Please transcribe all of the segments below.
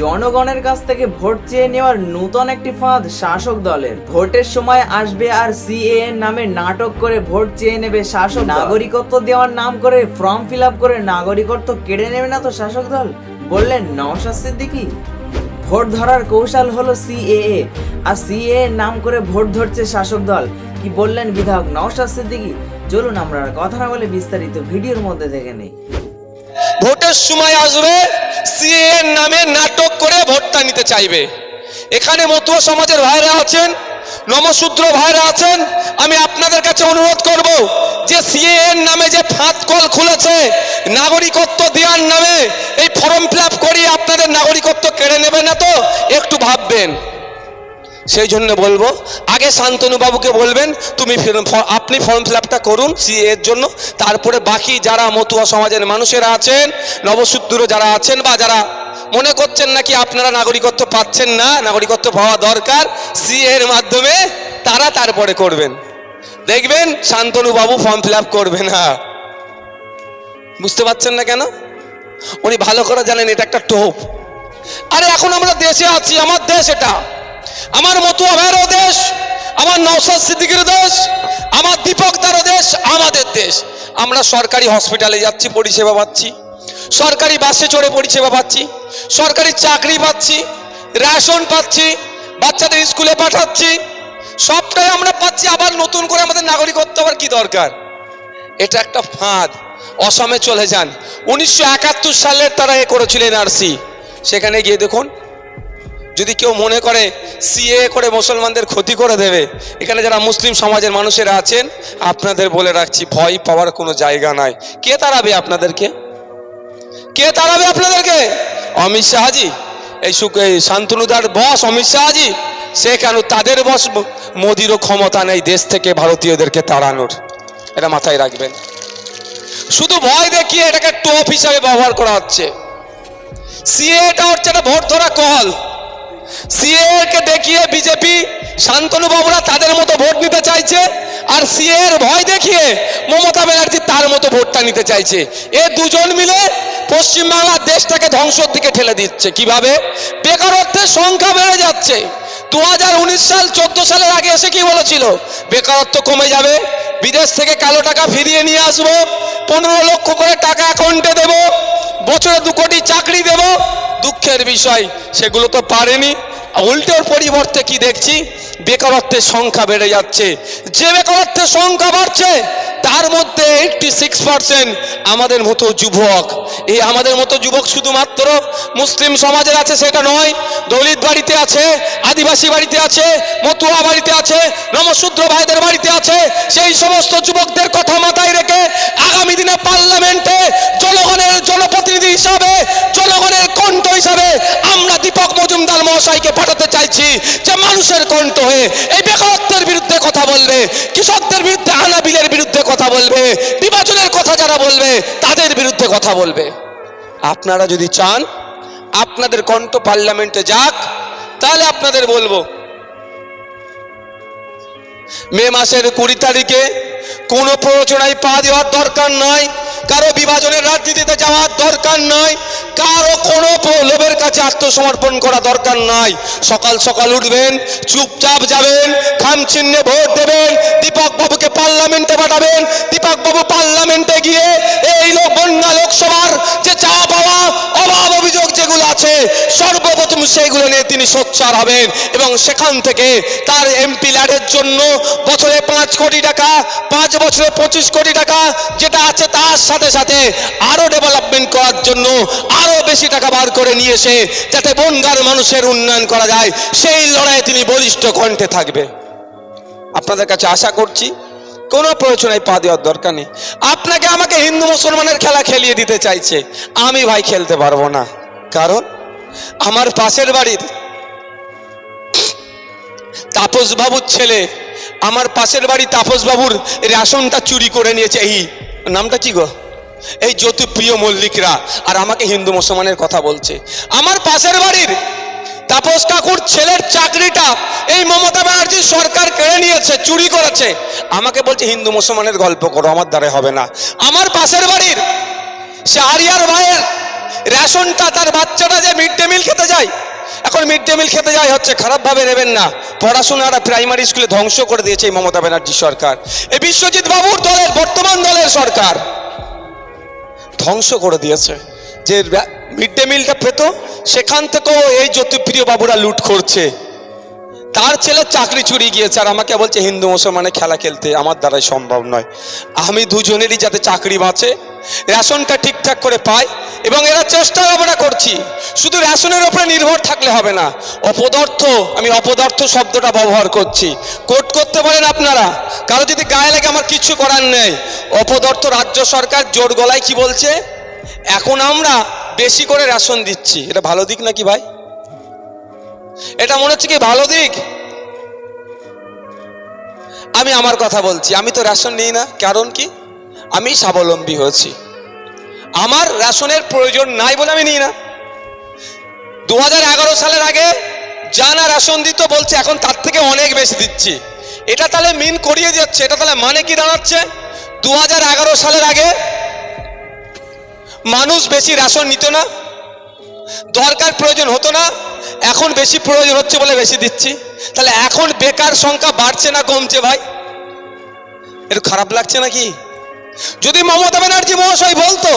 জনগণের কাছ থেকে ভোট চেয়ে নেওয়ার নূতন একটি ফাঁদ শাসক দলের। ভোটের সময় আসবে আর সিএএ নামে নাটক করে ভোট চেয়ে নেবে শাসক নাগরিকত্ব দেওয়ার নাম করে ফর্ম ফিল করে নাগরিকত্ব কেড়ে নেবে না তো শাসক দল? বললেন নওশাদ সিদ্দিকী। ভোট ধরার কৌশল হলো সিএএ। আর সিএ নাম করে ভোট ধরছে শাসক দল। কি বললেন বিধায়ক নওশাদ সিদ্দিকী? চলুন আমরা কথা না বলে বিস্তারিত ভিডিওর মধ্যে দেখে নেই। ভোটের সময় আসবে সিএ নামে নাটক করে ভোটটা নিতে চাইবে। এখানে মতুয়া সমাজের ভাইরা আছেন, নমশূদ্র ভাইরা আছেন। আমি আপনাদের কাছে অনুরোধ করব যে সিএ নামে যে ফাঁদ কল খুলেছে, নাগরিকত্ব দেওয়ার নামে এই ফর্ম ফিল করিয়ে আপনাদের নাগরিকত্ব কেড়ে নেবে না তো? একটু ভাববেন। সেই জন্য বলব, আগে শান্তনু বাবুকে বলবেন, তুমি আপনি ফর্ম ফিল করুন সি এর জন্য। তারপরে বাকি যারা মতুয়া সমাজের মানুষেরা আছেন, নবসূত্র যারা আছেন বা যারা মনে করছেন নাকি আপনারা নাগরিকত্ব পাচ্ছেন না, নাগরিকত্ব পাওয়া দরকার সি এর মাধ্যমে তারা তারপরে করবেন। দেখবেন শান্তনু বাবু ফর্ম ফিল করবে না। বুঝতে পারছেন না কেন? উনি ভালো করে জানেন, এটা একটা টোপ। আরে, এখন আমরা দেশে আছি, আমার দেশ এটা। আমার মতুয়া ভাইয়েরও দেশ, আমার নওসাদ সিদ্দিকের দেশ, আমার দীপক দীপকদারও দেশ, আমাদের দেশ। আমরা সরকারি হসপিটালে যাচ্ছি, পরিষেবা পাচ্ছি। সরকারি বাসে চড়ে পরিষেবা পাচ্ছি। সরকারি চাকরি পাচ্ছি। রেশন পাচ্ছি। বাচ্চাদের স্কুলে পাঠাচ্ছি। সবটাই আমরা পাচ্ছি। আবার নতুন করে আমাদের নাগরিকত্ব আবার কি দরকার? এটা একটা ফাঁদ। অসমে চলে যান। উনিশশো একাত্তর সালের তারা এ করেছিলেন আরসি সেখানে গিয়ে দেখুন যদি কেউ মনে করে সিএ করে মুসলমানদের ক্ষতি করে দেবে, এখানে যারা মুসলিম সমাজের মানুষেরা আছেন, আপনাদের বলে রাখছি, ভয় পাওয়ার কোনো জায়গা নাই। কে তাড়াবে আপনাদেরকে? কে তাড়াবে আপনাদেরকে? অমিত শাহজি। এই সুখ, এই শান্তনুদার বস অমিত শাহজি, সে কেন তাদের বস মোদিরও ক্ষমতা নেই দেশ থেকে ভারতীয়দেরকে তাড়ানোর। এটা মাথায় রাখবেন। শুধু ভয় দেখিয়ে এটাকে টোপ হিসাবে ব্যবহার করা হচ্ছে। সিএটা হচ্ছে একটা ভোট ধরা কল। সিএ কে দেখিয়ে বিজেপি শান্তনু বাবুরা তাদের মতো ভোট নিতে চাইছে, আর সিএ এর ভয় দেখিয়ে মমতা ব্যানার্জি তার মতো ভোটটা নিতে চাইছে। এ দুজন মিলে পশ্চিমবাংলার দেশটাকে ধ্বংসের দিকে ঠেলে দিচ্ছে। কীভাবে? বেকারত্বের সংখ্যা বেড়ে যাচ্ছে। দু হাজার উনিশ সাল, চোদ্দ সালের আগে এসে কি বলেছিল? বেকারত্ব কমে যাবে, বিদেশ থেকে কালো টাকা ফিরিয়ে নিয়ে আসব, পনেরো লক্ষ করে টাকা অ্যাকাউন্টে দেবো, বছরে দু কোটি চাকরি দেব, দুঃখের বিষয়, সেগুলো তো পারেনি। উল্টোর পরিবর্তে কি দেখছি? বেকারত্বের সংখ্যা বেড়ে যাচ্ছে। যে বেকারত্বের সংখ্যা বাড়ছে, তার মধ্যে এইটটি সিক্স পার্সেন্ট আমাদের মতো যুবক। এই আমাদের মতো যুবক শুধুমাত্র মুসলিম সমাজের আছে, সেটা নয়, দলিত বাড়িতে আছে, আদিবাসী বাড়িতে আছে, মতুয়া বাড়িতে আছে, নমশূদ্র ভাইদের বাড়িতে আছে, সেই সমস্ত যুবকদের কথা মাথায় রেখে আগামী দিনে পার্লামেন্টে জনগণের জনপ্রতিনিধি হিসাবে জনগণের হিসাবে আমরা দীপক মজুমদার মহাশয়কে পাঠাতে চাইছি যে মানুষের কণ্ঠ হয়ে এই বেকারত্বের বিরুদ্ধে কথা বলবে, কৃষকদের বিরুদ্ধে আনা বিলের বিরুদ্ধে কথা বলবে নির্বাচনের কথা যারা বলবে, তাদের বিরুদ্ধে কথা বলবে। আপনারা যদি চান, আপনাদের কণ্ঠ পার্লামেন্টে যাক, তাহলে আপনাদের বলব। মে মাসের কুড়ি তারিখে কোনো প্ররোচনায় পা দেওয়ার দরকার নয় কারও বিভাজনের রাজনীতিতে যাওয়ার দরকার নয় কারও কোনো লোভের কাছে আত্মসমর্পণ করা দরকার নাই। সকাল সকাল উঠবেন, চুপচাপ যাবেন খাম চিহ্নে ভোট দেবেন, দীপক বাবুকে পার্লামেন্টে পাঠাবেন, দীপক বাবু পার্লামেন্টে গিয়ে সর্বপ্রথম সেইগুলো নিয়ে তিনি সোচ্চার হবেন এবং সেখান থেকে তার এমপি ল্যাডের জন্য বছরে পাঁচ কোটি টাকা, পাঁচ বছরে পঁচিশ কোটি টাকা যেটা আছে তার সাথে সাথে আরও ডেভেলপমেন্ট করার জন্য আরও বেশি টাকা বার করে নিয়ে এসে যাতে বনগার মানুষের উন্নয়ন করা যায়, সেই লড়াইয়ে তিনি বলিষ্ঠ কণ্ঠে থাকবে আপনাদের কাছে আশা করছি কোনো প্রয়োজনায় পা দেওয়ার দরকার নেই। আপনাকে আমাকে হিন্দু মুসলমানের খেলা খেলিয়ে দিতে চাইছে। আমি ভাই খেলতে পারব না। কারণ আমার পাশের বাড়ির তাপস বাবুর ছেলে, আমার পাশের বাড়ি তাপস বাবুর রেশনটা চুরি করে নিয়েছে। এই, নামটা কি গো? এই জ্যোতিপ্রিয় মল্লিকরা, আর আমাকে হিন্দু মুসলমানের কথা বলছে। আমার পাশের বাড়ির তাপস কাকুর ছেলের চাকরিটা এই মমতা ব্যানার্জি সরকার কেড়ে নিয়েছে, চুরি করেছে। আমাকে বলছে, হিন্দু মুসলমানের গল্প করো, আমার দ্বারা হবে না। আমার পাশের বাড়ির সে আরিয়ার ভাইয়ের রেশনটা তার বাচ্চাটা যে মিড ডে মিল খেতে যায়। এখন মিড ডে মিল খেতে যায় হচ্ছে, খারাপভাবে নেবেন না। পড়াশোনাটা প্রাইমারি স্কুলে ধ্বংস করে দিয়েছে এই মমতা ব্যানার্জি সরকার। এই বিশ্বজিৎ বাবুর দলের, বর্তমান দলের সরকার। ধ্বংস করে দিয়েছে। যে মিড ডে মিলটা পেত, সেখান থেকেও এই জ্যোতিপ্রিয় বাবুরা লুট করছে। তার ছেলে চাকরি চুরি গিয়েছে, আর আমাকে বলছে, হিন্দু, মুসলমানের খেলা খেলতে আমার দ্বারাই সম্ভব নয়। আমি দুজনেরই যাতে চাকরি বাঁচে, রেশনটা ঠিকঠাক করে পাই এবং এরা চেষ্টা আমরা করছি। শুধু রেশনের উপরে নির্ভর থাকলে হবে না। অপদার্থ, আমি অপদার্থ শব্দটা ব্যবহার করছি। কোট করতে পারেন আপনারা। কারও যদি গায়ে লাগে আমার কিছু করার নেই। অপদার্থ রাজ্য সরকার জোর গলায় কি বলছে? এখন আমরা বেশি করে রেশন দিচ্ছি। এটা ভালো দিক নাকি ভাই? এটা মনে হচ্ছে কি ভালো দিক? আমি আমার কথা বলছি। আমি তো রেশন নিই না। কারণ কি? আমি স্বাবলম্বী হয়েছি। আমার রেশনের প্রয়োজন নাই বলে আমি নিই না। দু হাজার এগারো সালের আগে যা না রেশন দিত বলছে, এখন তার থেকে অনেক বেশি দিচ্ছি। এটা তাহলে মিন করিয়ে যাচ্ছে, এটা তাহলে মানে কি দাঁড়াচ্ছে? দু হাজার এগারো সালের আগে মানুষ বেশি রেশন নিত না, দরকার প্রয়োজন হতো না, এখন বেশি প্রয়োজন হচ্ছে বলে বেশি দিচ্ছি। তাহলে এখন বেকার সংখ্যা বাড়ছে না, কমছে ভাই? একটু খারাপ লাগছে নাকি? যদি মমতা ব্যানার্জি মহাশয় বলতো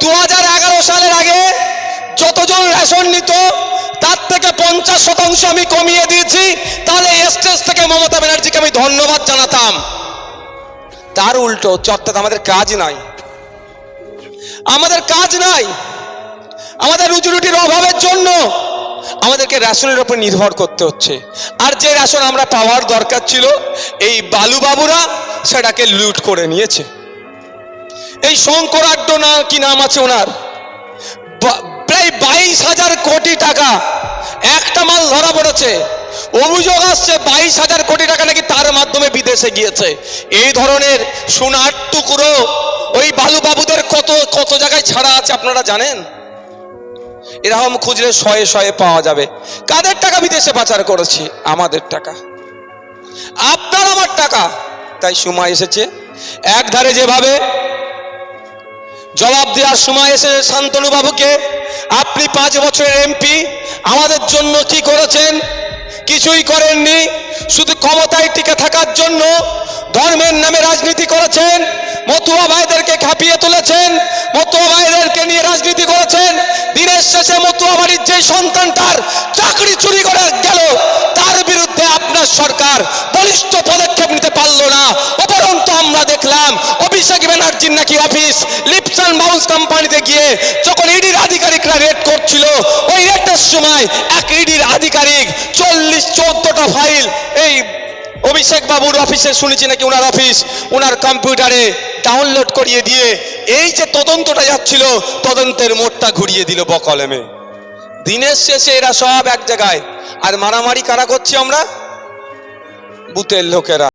দু হাজার এগারো সালের আগে যতজন রেশন নিত, তার থেকে পঞ্চাশ শতাংশ আমি কমিয়ে দিয়েছি। তাহলে স্টেজ থেকে মমতা ব্যানার্জিকে আমি ধন্যবাদ জানাতাম। তার উল্টো অর্থাৎ আমাদের কাজ নাই। আমাদের কাজ নাই। আমাদের রুজি রুটির অভাবের জন্য আমাদেরকে রেশনের উপর নির্ভর করতে হচ্ছে। আর যে রেশন আমরা পাওয়ার দরকার ছিল, এই বালুবাবুরা সেটাকে লুট করে নিয়েছে। এই শঙ্করাড্ড না, কি নাম আছে ওনার? প্রায় বাইশ হাজার কোটি টাকা। একটা মাল ধরা পড়েছে। অভিযোগ আসছে, বাইশ হাজার কোটি টাকা নাকি তার মাধ্যমে বিদেশে গিয়েছে। এই ধরনের সোনার টুকরো ওই বালুবাবুদের কত কত জায়গায় ছাড়া আছে আপনারা জানেন? এরকম খুঁজলে শয়ে শয়ে পাওয়া যাবে। কাদের টাকা বিদেশে পাচার করেছি? আমাদের টাকা। আপনার আমার টাকা। তাই সময় এসেছে। এক ধারে যেভাবে জবাব দেওয়ার সময় এসেছে শান্তনু বাবুকে, আপনি পাঁচ বছরের এমপি, আমাদের জন্য কি করেছেন? কিছুই করেননি। শুধু ক্ষমতায় টিকে থাকার জন্য ধর্মের নামে রাজনীতি করেছেন, মতুয়া ভাইদেরকে খাপিয়ে তুলেছেন, মতুয়া ভাইদেরকে নিয়ে রাজনীতি করেছেন। দিনের শেষে মতুয়া বাড়ির যে সন্তানটার চাকরি চুরি করে গেল, তার বিরুদ্ধে আপনার সরকার বলিষ্ঠ পদক্ষেপ নিতে পারল না। উপরন্তু আমরা দেখলাম, অভিষেক ব্যানার্জির নাকি অফিস বাউন্স কোম্পানিতে গিয়ে যখন ইডির আধিকারিকরা রেড করছিল, ওই রেডের সময় এক ইডির আধিকারিক চল্লিশ, চোদ্দটা ফাইল এই অভিষেক বাবুর অফিসে শুনেছি নাকি ওনার অফিস ওনার কম্পিউটারে ডাউনলোড করিয়ে দিয়ে এই যে তদন্তটা যাচ্ছিল, তদন্তের মোড়টা ঘুরিয়ে দিল বকলেমে। দিনের শেষে এরা সব এক জায়গায়। আর মারামারি কারা করছি আমরা? বুথের লোকেরা।